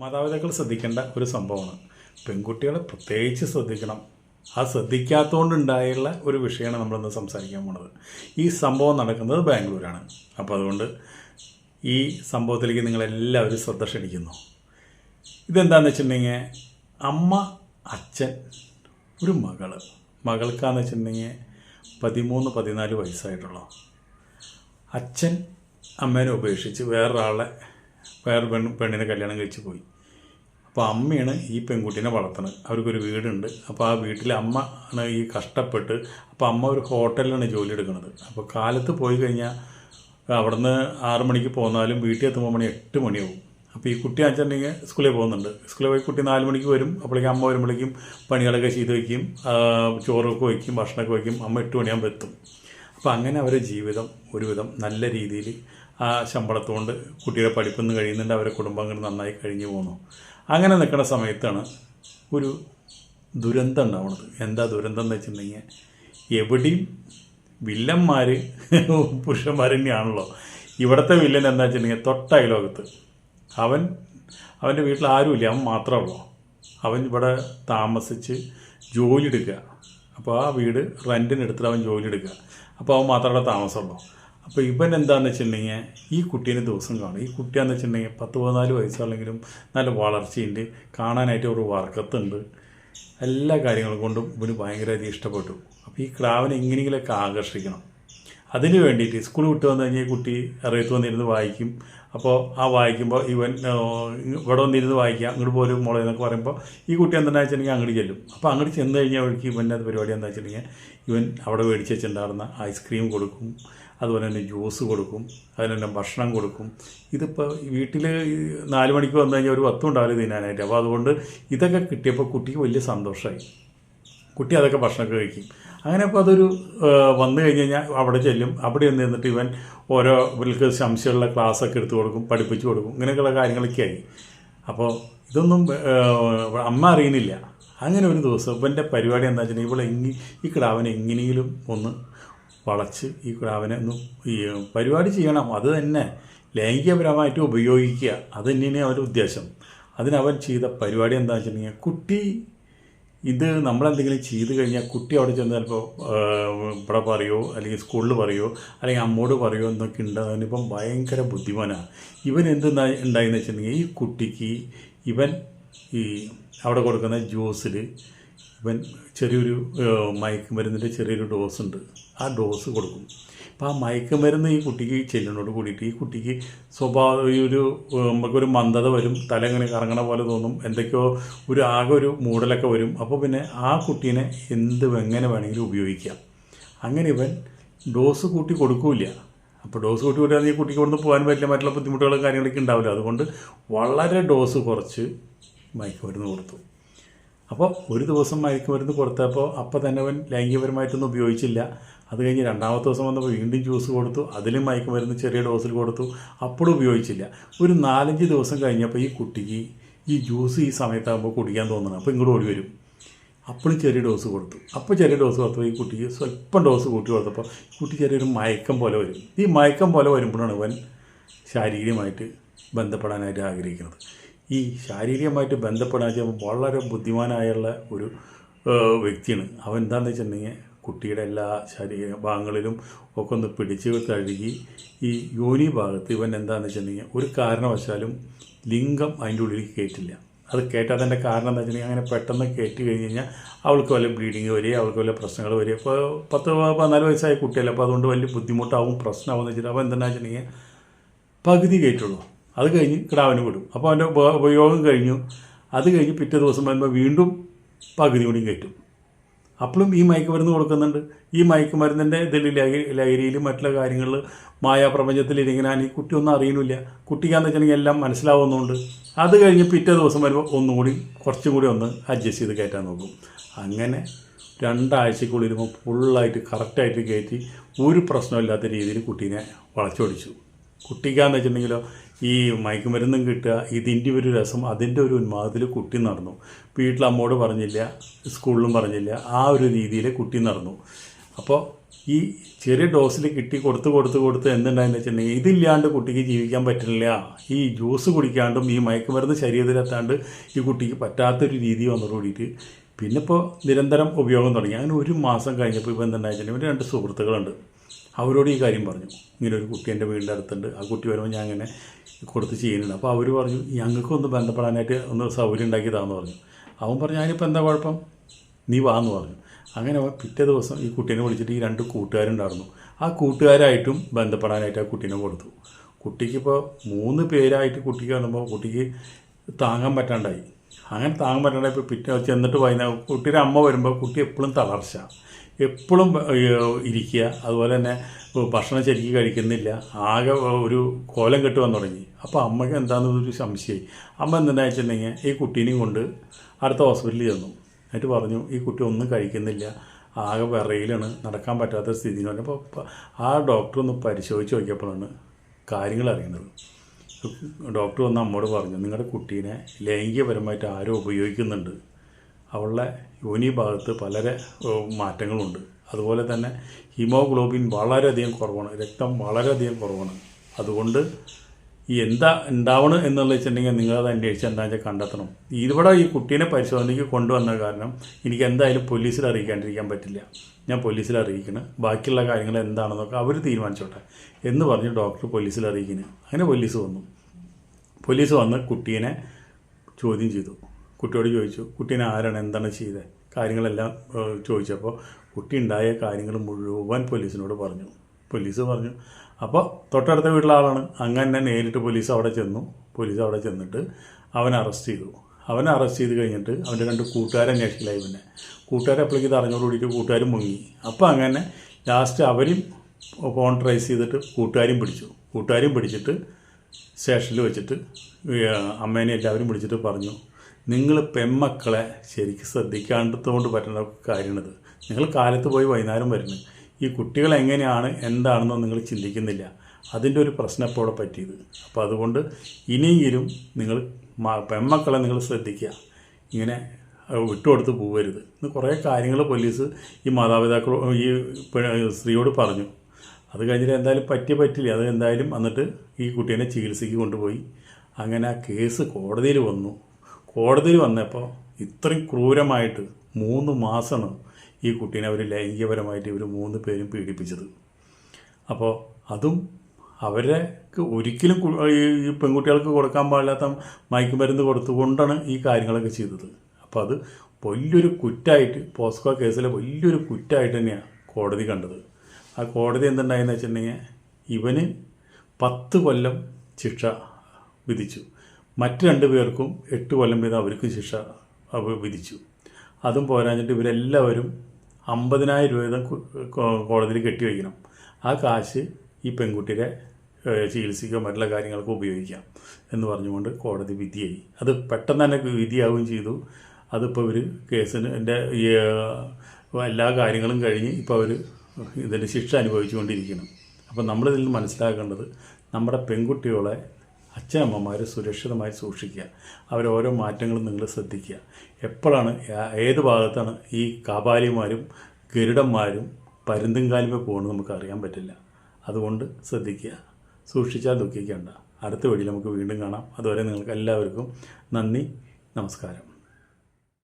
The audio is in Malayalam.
മാതാപിതാക്കൾ ശ്രദ്ധിക്കേണ്ട ഒരു സംഭവമാണ്. പെൺകുട്ടികളെ പ്രത്യേകിച്ച് ശ്രദ്ധിക്കണം. ആ ശ്രദ്ധിക്കാത്തതുകൊണ്ടുണ്ടായുള്ള ഒരു വിഷയമാണ് നമ്മളിന്ന് സംസാരിക്കാൻ പോണത്. ഈ സംഭവം നടക്കുന്നത് ബാംഗ്ലൂരാണ്. അപ്പോൾ അതുകൊണ്ട് ഈ സംഭവത്തിലേക്ക് നിങ്ങളെല്ലാവരും ശ്രദ്ധ ക്ഷണിക്കുന്നു. ഇതെന്താണെന്ന് വെച്ചിട്ടുണ്ടെങ്കിൽ അമ്മ അച്ഛൻ ഒരു മകൾ മകൾക്കാന്ന് വെച്ചിട്ടുണ്ടെങ്കിൽ പതിമൂന്ന് പതിനാല് വയസ്സായിട്ടുള്ള. അച്ഛൻ അമ്മേനെ ഉപേക്ഷിച്ച് വേറൊരാളെ വേറെ പെണ്ണ് പെണ്ണിനെ കല്യാണം കഴിച്ച് പോയി. അപ്പോൾ അമ്മയാണ് ഈ പെൺകുട്ടീനെ വളർത്തുന്നത് അവർക്കൊരു വീടുണ്ട്. അപ്പോൾ ആ വീട്ടിൽ അമ്മ ആണ് ഈ കഷ്ടപ്പെട്ട് അപ്പോൾ അമ്മ ഒരു ഹോട്ടലിലാണ് ജോലി എടുക്കുന്നത് അപ്പോൾ കാലത്ത് പോയി കഴിഞ്ഞാൽ അവിടുന്ന് ആറു മണിക്ക് പോന്നാലും വീട്ടിൽ എത്തുമ്പോൾ മണി എട്ട് മണിയാവും. അപ്പോൾ ഈ കുട്ടി അച്ഛനുണ്ടെങ്കിൽ സ്കൂളിൽ പോകുന്നുണ്ട്. സ്കൂളിൽ പോയി കുട്ടി നാല് മണിക്ക് വരും. അപ്പോഴേക്കും അമ്മ വരുമ്പോഴേക്കും പണികളൊക്കെ ചെയ്ത് വയ്ക്കും ചോറൊക്കെ വയ്ക്കും ഭക്ഷണമൊക്കെ വയ്ക്കും അമ്മ എട്ട് മണിയാകുമ്പോൾ എത്തും. അപ്പോൾ അങ്ങനെ അവരുടെ ജീവിതം ഒരുവിധം നല്ല രീതിയിൽ ആ ശമ്പളത്തുകൊണ്ട് കുട്ടിയുടെ പഠിപ്പൊന്നും കഴിയുന്നുണ്ട്. അവരുടെ കുടുംബങ്ങൾ നന്നായി കഴിഞ്ഞു പോകുന്നു അങ്ങനെ നിൽക്കുന്ന സമയത്താണ് ഒരു ദുരന്തം ഉണ്ടാവുന്നത്. എന്താ ദുരന്തം എന്ന് വെച്ചിട്ടുണ്ടെങ്കിൽ എവിടെയും വില്ലന്മാർ പുരുഷന്മാർ തന്നെയാണല്ലോ. ഇവിടുത്തെ വില്ലൻ എന്താ വെച്ചിട്ടുണ്ടെങ്കിൽ തൊട്ട അയലോകത്ത് അവൻ അവന്റെ വീട്ടിൽ ആരുമില്ല അവൻ മാത്രമേ ഉള്ളൂ. അവൻ ഇവിടെ താമസിച്ച് ജോലി എടുക്കുക. അപ്പോൾ ആ വീട് റെന്റിന് എടുത്തിട്ട് അവൻ ജോലി എടുക്കുക. അപ്പോൾ അവൻ മാത്രമേ താമസമുള്ളൂ. അപ്പോൾ ഇവൻ എന്താണെന്ന് വെച്ചിട്ടുണ്ടെങ്കിൽ ഈ കുട്ടീനെ ദിവസം കാണും. ഈ കുട്ടിയാന്ന് വെച്ചിട്ടുണ്ടെങ്കിൽ പത്ത് പതിനാല് വയസ്സാണെങ്കിലും നല്ല വളർച്ചയുണ്ട്. കാണാനായിട്ട് ഒരു വർക്കത്തുണ്ട് എല്ലാ കാര്യങ്ങളും കൊണ്ടും ഇവന് ഭയങ്കരമായിട്ട് ഇഷ്ടപ്പെട്ടു. അപ്പോൾ ഈ ക്രാവിനെ എങ്ങനെയെങ്കിലുമൊക്കെ ആകർഷിക്കണം. അതിന് വേണ്ടിയിട്ട് സ്കൂൾ വിട്ട് വന്നു കഴിഞ്ഞാൽ കുട്ടി അറിയത്ത് വന്നിരുന്ന് വായിക്കും. അപ്പോൾ ആ വായിക്കുമ്പോൾ ഇവൻ ഇവിടെ വന്നിരുന്ന് വായിക്കുക. അങ്ങോട്ട് പോലും മുള എന്നൊക്കെ പറയുമ്പോൾ ഈ കുട്ടി എന്താണെന്ന് വെച്ചിട്ടുണ്ടെങ്കിൽ അങ്ങോട്ട് ചെല്ലും. അപ്പോൾ അങ്ങോട്ട് ചെന്ന് കഴിഞ്ഞാൽ അവൾക്ക് ഇവന്റെ പരിപാടി എന്താ വെച്ചിട്ടുണ്ടെങ്കിൽ ഇവൻ അവിടെ മേടിച്ച് വെച്ചിട്ടുണ്ടായിരുന്ന ഐസ്ക്രീം കൊടുക്കും. അതുപോലെ തന്നെ ജ്യൂസ് കൊടുക്കും അതിനെല്ലാം ഭക്ഷണം കൊടുക്കും. ഇതിപ്പോൾ വീട്ടിൽ നാല് മണിക്ക് വന്നു കഴിഞ്ഞാൽ ഒരു പത്തും ഉണ്ടാവില്ല തിന്നാനായിട്ട്. അപ്പോൾ അതുകൊണ്ട് ഇതൊക്കെ കിട്ടിയപ്പോൾ കുട്ടിക്ക് വലിയ സന്തോഷമായി കുട്ടി അതൊക്കെ ഭക്ഷണമൊക്കെ കഴിക്കും. അങ്ങനെ അപ്പോൾ അതൊരു വന്നു കഴിഞ്ഞ് കഴിഞ്ഞാൽ അവിടെ ചെല്ലും. അവിടെ ഒന്ന് നിന്നിട്ട് ഇവൻ ഓരോ ഇവർക്ക് സംശയമുള്ള ക്ലാസ്സൊക്കെ എടുത്തു കൊടുക്കും പഠിപ്പിച്ചു കൊടുക്കും. ഇങ്ങനെയൊക്കെയുള്ള കാര്യങ്ങളൊക്കെ ആയി. അപ്പോൾ ഇതൊന്നും അമ്മ അറിയുന്നില്ല. അങ്ങനെ ഒരു ദിവസം ഇവന്റെ പരിപാടി എന്താ വെച്ചിട്ടുണ്ടെങ്കിൽ എങ്ങി ഈ കിടാവിനെ എങ്ങനെയെങ്കിലും ഒന്ന് വളച്ച് ഈ കിടാവിനെ ഒന്ന് പരിപാടി ചെയ്യണം. അത് തന്നെ ലൈംഗികപരമായിട്ട് ഉപയോഗിക്കുക. അത് തന്നെയാണ് അവന്റെ ഉദ്ദേശം. അതിനവൻ ചെയ്ത പരിപാടി എന്താ വെച്ചിട്ടുണ്ടെങ്കിൽ കുട്ടി ഇത് നമ്മളെന്തെങ്കിലും ചെയ്ത് കഴിഞ്ഞാൽ കുട്ടി അവിടെ ചെന്ന് ചിലപ്പോൾ ഇവിടെ പറയുമോ അല്ലെങ്കിൽ സ്കൂളിൽ പറയോ അല്ലെങ്കിൽ അമ്മോട് പറയോ എന്നൊക്കെ ഉണ്ട് ഇപ്പം ഭയങ്കര ബുദ്ധിമാനാണ്. ഇവൻ എന്ത് ഉണ്ടായെന്ന് വെച്ചിട്ടുണ്ടെങ്കിൽ ഈ കുട്ടിക്ക് ഇവൻ ഈ അവിടെ കൊടുക്കുന്ന ജ്യൂസിൽ ഇവൻ ചെറിയൊരു മയക്കുമരുന്നിന്റെ ചെറിയൊരു ഡോസ് ഉണ്ട് ആ ഡോസ് കൊടുക്കും. അപ്പോൾ ആ മയക്കുമരുന്ന് ഈ കുട്ടിക്ക് ചെല്ലിനോട് കൂടിയിട്ട് ഈ കുട്ടിക്ക് സ്വഭാവ ഈ ഒരു നമുക്കൊരു മന്ദത വരും തല ഇങ്ങനെ കറങ്ങണ പോലെ തോന്നും എന്തൊക്കെയോ ഒരു ആകെ ഒരു മൂടലൊക്കെ വരും. അപ്പോൾ പിന്നെ ആ കുട്ടീനെ എന്ത് എങ്ങനെ വേണമെങ്കിലും ഉപയോഗിക്കാം. അങ്ങനെ ഇവൻ ഡോസ് കൂട്ടി കൊടുക്കൂല അപ്പോൾ ഡോസ് കൂട്ടി കൊടുക്കാൻ ഈ കുട്ടിക്ക് ഇവിടുന്ന് പോകാൻ പറ്റില്ല മറ്റുള്ള ബുദ്ധിമുട്ടുകളും കാര്യങ്ങളൊക്കെ ഉണ്ടാവില്ല. അതുകൊണ്ട് വളരെ ഡോസ് കുറച്ച് മയക്കുമരുന്ന് കൊടുത്തു. അപ്പോൾ ഒരു ദിവസം മയക്കുമരുന്ന് കൊടുത്തപ്പോൾ അപ്പോൾ തന്നെ അവൻ ലൈംഗികപരമായിട്ടൊന്നും ഉപയോഗിച്ചില്ല. അത് കഴിഞ്ഞ് രണ്ടാമത്തെ ദിവസം വന്നപ്പോൾ വീണ്ടും ജ്യൂസ് കൊടുത്തു അതിലും മയക്കുമരുന്ന് ചെറിയ ഡോസിൽ കൊടുത്തു അപ്പോഴും ഉപയോഗിച്ചില്ല. ഒരു നാലഞ്ച് ദിവസം കഴിഞ്ഞപ്പോൾ ഈ കുട്ടിക്ക് ഈ ജ്യൂസ് ഈ സമയത്താകുമ്പോൾ കുടിക്കാൻ തോന്നണം അപ്പോൾ ഇങ്ങോട്ട് ഓടി വരും. അപ്പോഴും ചെറിയ ഡോസ് കൊടുത്തു. അപ്പോൾ ചെറിയ ഡോസ് കൊടുത്തപ്പോൾ ഈ കുട്ടിക്ക് സ്വല്പം ഡോസ് കൂട്ടി കൊടുത്തപ്പോൾ കുട്ടി ചെറിയൊരു മയക്കം പോലെ വരും. ഈ മയക്കം പോലെ വരുമ്പോഴാണ് അവൻ ശാരീരികമായിട്ട് ബന്ധപ്പെടാനായിട്ട് ആഗ്രഹിക്കുന്നത്. ഈ ശാരീരികമായിട്ട് ബന്ധപ്പെടാൻ വളരെ ബുദ്ധിമാനായുള്ള ഒരു വ്യക്തിയാണ്. അവൻ എന്താണെന്ന് വെച്ചിട്ടുണ്ടെങ്കിൽ കുട്ടിയുടെ എല്ലാ ശരീര ഭാഗങ്ങളിലും ഒക്കെ ഒന്ന് പിടിച്ച് തഴുകി ഈ യോനി ഭാഗത്ത് ഇവൻ എന്താണെന്ന് വെച്ചിട്ടുണ്ടെങ്കിൽ ഒരു കാരണവശാലും ലിംഗം അതിന്റെ ഉള്ളിൽ കയറ്റില്ല അത് കയറ്റാത്തതിന്റെ കാരണം എന്താ വെച്ചിട്ടുണ്ടെങ്കിൽ അങ്ങനെ പെട്ടെന്ന് കയറ്റി കഴിഞ്ഞ് കഴിഞ്ഞാൽ അവൾക്ക് വല്ല ബ്ലീഡിങ് വരിക അവൾക്ക് വല്ല പ്രശ്നങ്ങൾ വരിക ഇപ്പോൾ പത്ത് പതിനാല് വയസ്സായ കുട്ടിയല്ല അപ്പോൾ അതുകൊണ്ട് വലിയ ബുദ്ധിമുട്ടാവും പ്രശ്നമാവും എന്ന് വെച്ചിട്ട് അപ്പോൾ എന്താണെന്ന് വെച്ചിട്ടുണ്ടെങ്കിൽ പകുതി കയറ്റുള്ളൂ അത് കഴിഞ്ഞ് കിടാവിന് വിടും. അപ്പോൾ അവന്റെ ഉപയോഗം കഴിഞ്ഞു. അത് കഴിഞ്ഞ് പിറ്റേ ദിവസം വരുമ്പോൾ വീണ്ടും പകുതി കൂടി കയറ്റും. അപ്പോഴും ഈ മയക്കുമരുന്ന് കൊടുക്കുന്നുണ്ട്. ഈ മയക്കുമരുന്നിന്റെ ഇതിൽ ലഹരി ലഹരിയിലും മറ്റുള്ള കാര്യങ്ങളിൽ മായാപ്രപഞ്ചത്തിൽ ഇരിക്കാൻ ഈ കുട്ടി ഒന്നും അറിയുന്നില്ല. കുട്ടിക്കാന്ന് വെച്ചിട്ടുണ്ടെങ്കിൽ എല്ലാം മനസ്സിലാവുന്നുണ്ട്. അത് കഴിഞ്ഞ് പിറ്റേ ദിവസം വരുമ്പോൾ ഒന്നുകൂടി കുറച്ചും കൂടി ഒന്ന് അഡ്ജസ്റ്റ് ചെയ്ത് കയറ്റാൻ നോക്കും. അങ്ങനെ രണ്ടാഴ്ചക്കുള്ളിൽ ഫുള്ളായിട്ട് കറക്റ്റായിട്ട് കയറ്റി ഒരു പ്രശ്നമില്ലാത്ത രീതിയിൽ കുട്ടീനെ വളച്ചൊടിച്ചു. കുട്ടിക്കാന്ന് വെച്ചിട്ടുണ്ടെങ്കിലോ ഈ മയക്കുമരുന്നും കിട്ടുക ഇതിന്റെ ഒരു രസം അതിന്റെ ഒരു ഉന്മാദത്തിൽ കുട്ടി നടന്നു. വീട്ടിൽ അമ്മോട് പറഞ്ഞില്ല സ്കൂളിലും പറഞ്ഞില്ല ആ ഒരു രീതിയിൽ കുട്ടി നടന്നു. അപ്പോൾ ഈ ചെറിയ ഡോസിൽ കിട്ടി കൊടുത്ത് കൊടുത്ത് കൊടുത്ത് എന്തുണ്ടായെന്ന് വെച്ചിട്ടുണ്ടെങ്കിൽ ഇതില്ലാണ്ട് കുട്ടിക്ക് ജീവിക്കാൻ പറ്റില്ല. ഈ ജ്യൂസ് കുടിക്കാണ്ടും ഈ മയക്കുമരുന്ന് ശരീരത്തിലെത്താണ്ട് ഈ കുട്ടിക്ക് പറ്റാത്തൊരു രീതി വന്നതോട് കൂടിയിട്ട് പിന്നെ ഇപ്പോൾ നിരന്തരം ഉപയോഗം തുടങ്ങി. അങ്ങനെ ഒരു മാസം കഴിഞ്ഞപ്പോൾ ഇപ്പോൾ എന്തുണ്ടായിട്ടുണ്ടെങ്കിൽ രണ്ട് സുഹൃത്തുക്കളുണ്ട്. അവരോട് ഈ കാര്യം പറഞ്ഞു. ഇങ്ങനെ ഒരു കുട്ടി എന്റെ വീടിന്റെ അടുത്തുണ്ട്. ആ കുട്ടി വരുമ്പോൾ ഞാൻ അങ്ങനെ കൊടുത്ത് ചെയ്യുന്നുണ്ട്. അപ്പോൾ അവർ പറഞ്ഞു ഞങ്ങൾക്കൊന്ന് ബന്ധപ്പെടാനായിട്ട് ഒന്ന് സൗകര്യം ഉണ്ടാക്കി പറഞ്ഞു. അവൻ പറഞ്ഞു അതിനിപ്പോൾ എന്താ കുഴപ്പം? നീ വാന്ന് പറഞ്ഞു. അങ്ങനെ പിറ്റേ ദിവസം ഈ കുട്ടീനെ വിളിച്ചിട്ട് ഈ രണ്ട് കൂട്ടുകാരുണ്ടായിരുന്നു. ആ കൂട്ടുകാരായിട്ടും ബന്ധപ്പെടാനായിട്ട് ആ കുട്ടീനെ കൊടുത്തു. കുട്ടിക്കിപ്പോൾ മൂന്ന് പേരായിട്ട് കുട്ടിക്ക് വന്നപ്പോൾ കുട്ടിക്ക് താങ്ങാൻ പറ്റാണ്ടായി. അങ്ങനെ താങ്ങാൻ പറ്റാണ്ടായി ഇപ്പോൾ പിറ്റേ ചെന്നിട്ട് വൈകുന്നേരം കുട്ടിയുടെ അമ്മ വരുമ്പോൾ കുട്ടി എപ്പോഴും തളർച്ച. എപ്പോഴും ഇരിക്കുക. അതുപോലെ തന്നെ ഭക്ഷണം ശരിക്കും കഴിക്കുന്നില്ല. ആകെ ഒരു കോലം കെട്ട് വന്നു തുടങ്ങി. അപ്പോൾ അമ്മയ്ക്ക് എന്താണെന്നൊരു സംശയമായി. അമ്മ എന്തെന്ന് വെച്ചിട്ടുണ്ടെങ്കിൽ ഈ കുട്ടീനെയും കൊണ്ട് അടുത്ത ഹോസ്പിറ്റലിൽ ചെന്നു. എന്നിട്ട് പറഞ്ഞു ഈ കുട്ടി ഒന്നും കഴിക്കുന്നില്ല. ആകെ വിറയിലാണ്. നടക്കാൻ പറ്റാത്ത സ്ഥിതി എന്ന് പറഞ്ഞപ്പോൾ ആ ഡോക്ടർ ഒന്ന് പരിശോധിച്ച് നോക്കിയപ്പോഴാണ് കാര്യങ്ങൾ അറിയുന്നത്. ഡോക്ടർ വന്ന് അമ്മോട് പറഞ്ഞു നിങ്ങളുടെ കുട്ടീനെ ലൈംഗികപരമായിട്ട് ആരോ ഉപയോഗിക്കുന്നുണ്ട്. അവളുടെ യോനി ഭാഗത്ത് പല മാറ്റങ്ങളുണ്ട്. അതുപോലെ തന്നെ ഹീമോഗ്ലോബിൻ വളരെയധികം കുറവാണ്. രക്തം വളരെയധികം കുറവാണ്. അതുകൊണ്ട് ഈ എന്താ ഉണ്ടാവണം എന്നുള്ള വെച്ചിട്ടുണ്ടെങ്കിൽ നിങ്ങളത് അന്വേഷിച്ച് എന്താണെന്ന് വെച്ചാൽ കണ്ടെത്തണം. ഇവിടെ ഈ കുട്ടീനെ പരിശോധനയ്ക്ക് കൊണ്ടുവന്ന കാരണം എനിക്ക് എന്തായാലും പോലീസിൽ അറിയിക്കാണ്ടിരിക്കാൻ പറ്റില്ല. ഞാൻ പോലീസിൽ അറിയിക്കണം. ബാക്കിയുള്ള കാര്യങ്ങൾ എന്താണെന്നൊക്കെ അവർ തീരുമാനിച്ചോട്ടെ എന്ന് പറഞ്ഞ് ഡോക്ടർ പോലീസിൽ അറിയിക്കുന്നു അങ്ങനെ പോലീസ് വന്നു. പോലീസ് വന്ന് കുട്ടീനെ ചോദ്യം ചെയ്തു. കുട്ടിയോട് ചോദിച്ചു കുട്ടീനെ ആരാണ്? എന്താണ് ചെയ്തത് കാര്യങ്ങളെല്ലാം ചോദിച്ചപ്പോൾ കുട്ടി ഉണ്ടായ കാര്യങ്ങൾ മുഴുവൻ പോലീസിനോട് പറഞ്ഞു. പോലീസ് പറഞ്ഞു. അപ്പോൾ തൊട്ടടുത്ത വീട്ടിലെ ആളാണ് അങ്ങനെ നേരിട്ട് പോലീസ് അവിടെ ചെന്നു. പോലീസ് അവിടെ ചെന്നിട്ട് അവനെ അറസ്റ്റ് ചെയ്തു. അവനെ അറസ്റ്റ് ചെയ്ത് കഴിഞ്ഞിട്ട് അവന്റെ രണ്ട് കൂട്ടുകാരെ അന്വേഷിക്കലായി പിന്നെ കൂട്ടുകാരെ അപ്പോഴേക്ക് ഇത് അറിഞ്ഞോട് കൂടിയിട്ട് കൂട്ടുകാരും മുങ്ങി. അപ്പോൾ അങ്ങനെ ലാസ്റ്റ് അവരും ഫോൺ ട്രേസ് ചെയ്തിട്ട് കൂട്ടുകാരും പിടിച്ചു. കൂട്ടുകാരും പിടിച്ചിട്ട് സ്റ്റേഷനിൽ വെച്ചിട്ട് അമ്മേനെ എല്ലാവരും പിടിച്ചിട്ട് പറഞ്ഞു. നിങ്ങൾ പെമ്മക്കളെ ശരിക്കും ശ്രദ്ധിക്കാണ്ടതുകൊണ്ട് പറ്റുന്ന കാര്യമാണിത് നിങ്ങൾ കാലത്ത് പോയി വൈകുന്നേരം വരുന്നു. ഈ കുട്ടികൾ എങ്ങനെയാണ് എന്താണെന്നോ നിങ്ങൾ ചിന്തിക്കുന്നില്ല. അതിന്റെ ഒരു പ്രശ്നം ഇപ്പോൾ പറ്റിയത്. അപ്പോൾ അതുകൊണ്ട് ഇനിയെങ്കിലും നിങ്ങൾ പെൺമക്കളെ നിങ്ങൾ ശ്രദ്ധിക്കുക. ഇങ്ങനെ വിട്ടുകൊടുത്ത് പോകരുത്. ഇന്ന് കുറേ കാര്യങ്ങൾ പോലീസ് ഈ മാതാപിതാക്കളോ ഈ സ്ത്രീയോട് പറഞ്ഞു. അത് കഴിഞ്ഞിട്ട് എന്തായാലും പറ്റി പറ്റില്ല. അത് എന്തായാലും എന്നിട്ട് ഈ കുട്ടീനെ ചികിത്സയ്ക്ക് കൊണ്ടുപോയി. അങ്ങനെ ആ കേസ് കോടതിയിൽ വന്നു. കോടതിയിൽ വന്നപ്പോൾ ഇത്രയും ക്രൂരമായിട്ട് മൂന്ന് മാസമാണ് ഈ കുട്ടീനെ അവർ ലൈംഗികപരമായിട്ട് ഇവർ മൂന്ന് പേരും പീഡിപ്പിച്ചത്. അപ്പോൾ അതും അവർക്ക് ഒരിക്കലും ഈ പെൺകുട്ടികൾക്ക് കൊടുക്കാൻ പാടില്ലാത്ത മയക്കുമരുന്ന് കൊടുത്തുകൊണ്ടാണ് ഈ കാര്യങ്ങളൊക്കെ ചെയ്തത്. അപ്പോൾ അത് വലിയൊരു കുറ്റായിട്ട് പോസ്കോ കേസിലെ വലിയൊരു കുറ്റായിട്ട് തന്നെയാണ് കോടതി കണ്ടത്. ആ കോടതി എന്തുണ്ടായെന്ന് വെച്ചിട്ടുണ്ടെങ്കിൽ ഇവന് പത്ത് കൊല്ലം ശിക്ഷ വിധിച്ചു. മറ്റ് രണ്ട് പേർക്കും എട്ട് കൊല്ലം വീതം അവർക്ക് ശിക്ഷ വിധിച്ചു. അതും പോരാഞ്ഞിട്ട് ഇവരെല്ലാവരും അമ്പതിനായിരം രൂപ വീതം കോടതിയിൽ കെട്ടിവയ്ക്കണം ആ കാശ് ഈ പെൺകുട്ടിയുടെ ചികിത്സയ്ക്കോ മറ്റുള്ള കാര്യങ്ങൾക്കോ ഉപയോഗിക്കാം എന്ന് പറഞ്ഞുകൊണ്ട് കോടതി വിധിയായി. അത് പെട്ടെന്ന് തന്നെ വിധിയാവുകയും ചെയ്തു. അതിപ്പോൾ ഇവർ കേസിന് എന്റെ എല്ലാ കാര്യങ്ങളും കഴിഞ്ഞ് ഇപ്പോൾ അവർ ഇതിന്റെ ശിക്ഷ അനുഭവിച്ചുകൊണ്ടിരിക്കണം അപ്പോൾ നമ്മളിതിൽ നിന്ന് മനസ്സിലാക്കേണ്ടത് നമ്മുടെ പെൺകുട്ടികളെ അച്ഛനമ്മമാർ സുരക്ഷിതമായി സൂക്ഷിക്കുക. അവരോരോ മാറ്റങ്ങളും നിങ്ങൾ ശ്രദ്ധിക്കുക. എപ്പോഴാണ് ഏത് ഭാഗത്താണ് ഈ കാപാലിമാരും ഗരുഡന്മാരും പരുന്തുംകാലുമേ പോകുന്നത് നമുക്ക് അറിയാൻ പറ്റില്ല. അതുകൊണ്ട് ശ്രദ്ധിക്കുക. സൂക്ഷിച്ചാൽ ദുഃഖിക്കേണ്ട. അടുത്ത വഴി നമുക്ക് വീണ്ടും കാണാം. അതുവരെ നിങ്ങൾക്ക് എല്ലാവർക്കും നന്ദി നമസ്കാരം.